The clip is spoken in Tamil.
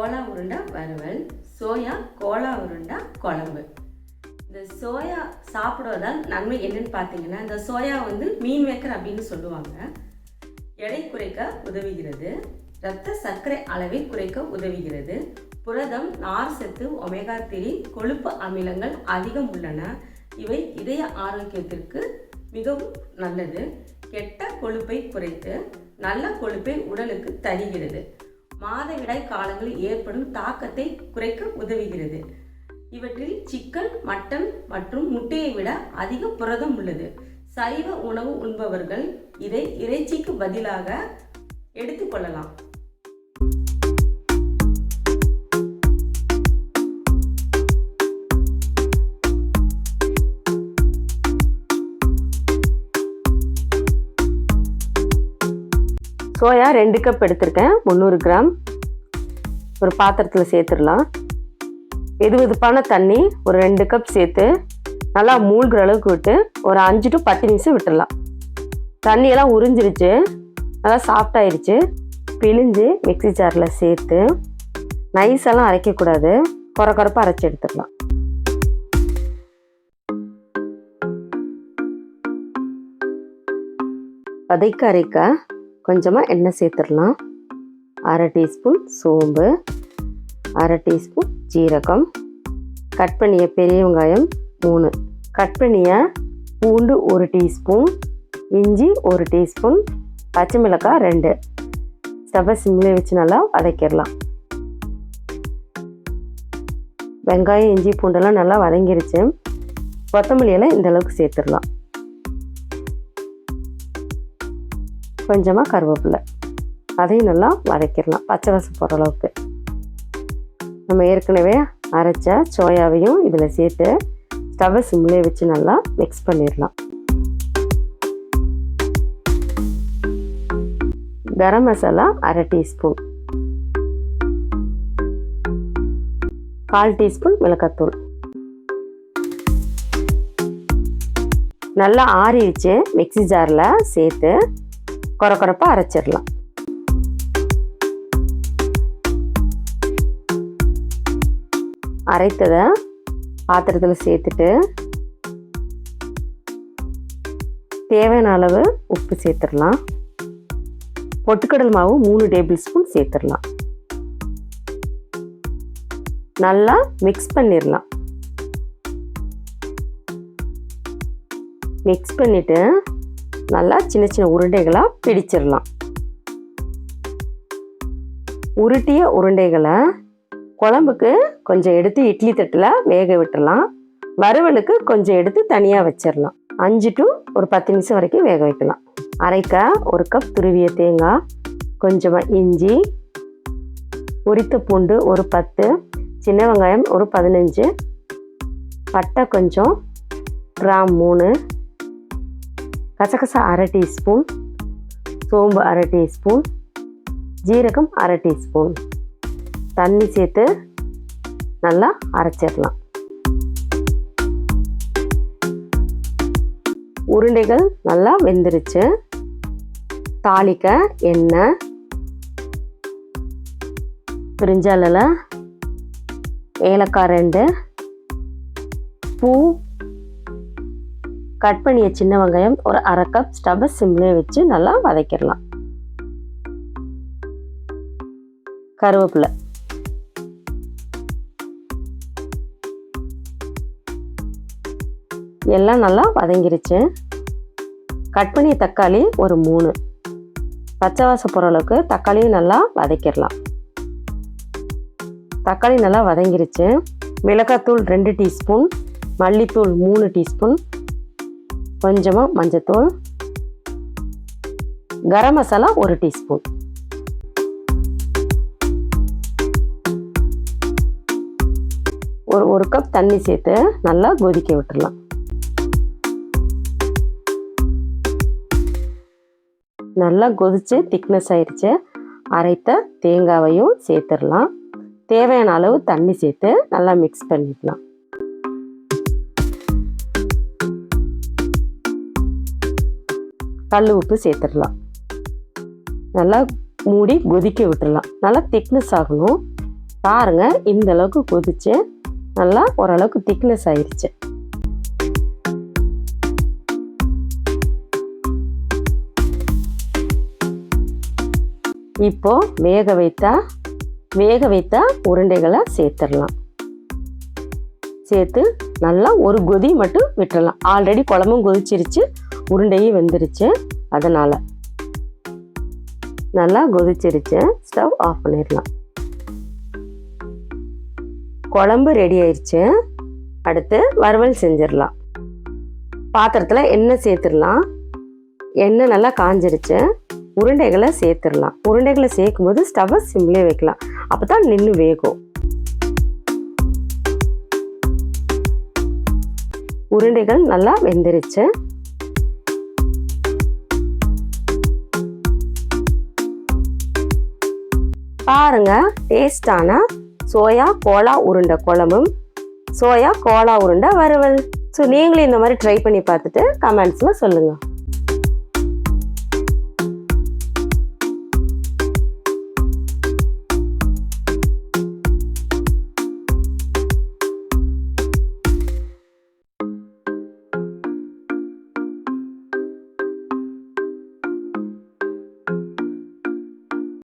கோலா உருண்டை வறுவல் சோயா கோலா உருண்டை குழம்பு. இந்த சோயா சாப்பிடுவதால் நன்மை என்னன்னு பார்த்தீங்கன்னா இந்த சோயா வந்து மீன் மேக்கர் அப்படின்னு சொல்லுவாங்க. எடை குறைக்க உதவுகிறது. இரத்த சர்க்கரை அளவை குறைக்க உதவுகிறது. புரதம் நார் சத்து ஒமேகா த்ரீ கொழுப்பு அமிலங்கள் அதிகம் உள்ளன. இவை இதய ஆரோக்கியத்திற்கு மிகவும் நல்லது. கெட்ட கொழுப்பை குறைத்து நல்ல கொழுப்பை உடலுக்கு தருகிறது. மாதவிடாய் காலங்களில் ஏற்படும் தாக்கத்தை குறைக்க உதவுகிறது. இவற்றில் சிக்கன் மட்டன் மற்றும் முட்டையை விட அதிக புரதம் உள்ளது. சைவ உணவு உண்பவர்கள் இதை இறைச்சிக்கு பதிலாக எடுத்துக்கொள்ளலாம் சோயா ரெண்டு கப் எடுத்திருக்கேன். முந்நூறு கிராம். ஒரு பாத்திரத்தில் சேர்த்துடலாம். வெது வெதுப்பான தண்ணி ஒரு ரெண்டு கப் சேர்த்து நல்லா மூழ்கிற அளவுக்கு விட்டு ஒரு அஞ்சு டு பத்து நிமிஷம் விட்டுடலாம். தண்ணியெல்லாம் உறிஞ்சிருச்சு. நல்லா சாஃப்டாயிருச்சு பிழிஞ்சு மிக்ஸி ஜாரில் சேர்த்து நைஸெல்லாம் அரைக்கக்கூடாது. குறை குறைப்பாக அரைச்சி எடுத்துடலாம். வதைக்க அரைக்க கொஞ்சமாக எண்ணெய் சேர்த்துடலாம். அரை டீஸ்பூன் சோம்பு அரை டீஸ்பூன் ஜீரகம் கட் பண்ணிய பெரிய வெங்காயம் மூணு. கட் பண்ணிய பூண்டு ஒரு டீஸ்பூன் இஞ்சி ஒரு டீஸ்பூன் பச்சை மிளகாய் ரெண்டு. ஸ்டவ்வை சிம்மில் வச்சு நல்லா வதக்கிடலாம். வெங்காயம் இஞ்சி பூண்டெல்லாம் நல்லா வதங்கிருச்சு. கொத்தமல்லியெல்லாம் இந்தளவுக்கு சேர்த்துடலாம். கொஞ்சமாக கருவேப்பிலை. அதையும் நல்லா வதக்கிடலாம் பச்சை வாசம் போகிற அளவுக்கு. நம்ம ஏற்கனவே அரைச்ச சோயாவையும் இதில் சேர்த்து ஸ்டவ்வை சிம்லேயே வச்சு நல்லா மிக்ஸ் பண்ணிடலாம். கரம் மசாலா அரை டீஸ்பூன். கால் டீஸ்பூன் மிளகாத்தூள். நல்லா ஆறிடுச்சு மிக்ஸி ஜாரில் சேர்த்து குறை குறைப்பாக அரைச்சிடலாம். அரைத்ததை பாத்திரத்தில் சேர்த்துட்டு தேவையான அளவு உப்பு சேர்த்துடலாம். பொட்டுக்கடல் மாவு மூணு டேபிள் ஸ்பூன் சேர்த்துடலாம். நல்லா மிக்ஸ் பண்ணிடலாம். மிக்ஸ் பண்ணிவிட்டு நல்லா சின்ன சின்ன உருண்டைகளாக பிடிச்சிடலாம். உருட்டிய உருண்டைகளை குழம்புக்கு கொஞ்சம் எடுத்து இட்லி தட்டில் வேக விட்டுடலாம். வறுவலுக்கு கொஞ்சம் எடுத்து தனியாக வச்சிடலாம். அஞ்சு டு ஒரு பத்து நிமிஷம் வரைக்கும் வேக வைக்கலாம். அரைக்க ஒரு கப் துருவிய தேங்காய் கொஞ்சமாக இஞ்சி உரித்த பூண்டு ஒரு பத்து சின்ன வெங்காயம் ஒரு பதினஞ்சு பட்டை கொஞ்சம் கிராம் மூணு கசகசா அரை டீஸ்பூன் சோம்பு அரை டீஸ்பூன் ஜீரகம் அரை டீஸ்பூன். தண்ணி சேர்த்து நல்லா அரைச்சிடலாம். உருண்டைகள் நல்லா வெந்துருச்சு. தாளிக்க எண்ணெய் பிரிஞ்சாலில் ஏலக்காய் ரெண்டு பூ கட் பண்ணிய சின்ன வெங்காயம் ஒரு அரை கப் ஸ்டவ்வை சிம்லேயே வச்சு நல்லா வதக்கிடலாம். கருவேப்பிலை. எல்லாம் நல்லா வதங்கிருச்சு. கட் பண்ணிய தக்காளி ஒரு மூணு. பச்சை வாச பொருளுக்கு அளவுக்கு தக்காளியும் நல்லா வதக்கிடலாம். தக்காளி நல்லா வதங்கிருச்சு. மிளகாத்தூள் ரெண்டு டீஸ்பூன். மல்லித்தூள் மூணு டீஸ்பூன். கொஞ்சமாக மஞ்சத்தூள் கரம் மசாலா ஒரு டீஸ்பூன். ஒரு ஒரு கப் தண்ணி சேர்த்து நல்லா கொதிக்க விட்டுடலாம் நல்லா கொதித்து திக்னஸ் ஆயிடுச்சு அரைத்த தேங்காவையும் சேர்த்துடலாம் தேவையான அளவு தண்ணி சேர்த்து நல்லா மிக்ஸ் பண்ணிடலாம் கல் உப்பு சேர்த்துடலாம். நல்லா மூடி கொதிக்க விட்டுடலாம். நல்லா திக்னஸ் ஆகணும். பாருங்கள் இந்த அளவுக்கு கொதிச்சு நல்லா ஓரளவுக்கு திக்னஸ் ஆயிடுச்சு இப்போ வேக வைத்தா வேக வைத்த உருண்டைகளை சேர்த்துடலாம். சேர்த்து நல்லா ஒரு கொதி மட்டும் விட்டுறலாம் ஆல்ரெடி குழம்பும் கொதிச்சிருச்சு. உருண்டையும் வெந்துருச்சு. அதனால் நல்லா கொதிச்சிருச்சு. ஸ்டவ் ஆஃப் பண்ணிடலாம். குழம்பு ரெடி ஆயிடுச்சு அடுத்து வறுவல் செஞ்சிடலாம். பாத்திரத்தில் எண்ணெய் சேர்த்துடலாம். எண்ணெய் நல்லா காஞ்சிருச்சு. உருண்டைகளை சேர்த்துடலாம். உருண்டைகளை சேர்க்கும்போது ஸ்டவ்வை சிம்லே வைக்கலாம். அப்போ தான் நின்று வேகும். உருண்டைகள் நல்லா வெந்துருச்சு. பாருங்க டேஸ்டான சோயா கோலா உருண்டை குழம்பும். சோயா கோலா உருண்டை வறுவல். ஸோ நீங்களும் இந்த மாதிரி ட்ரை பண்ணி பார்த்துட்டு கமெண்ட்ஸில் சொல்லுங்கள்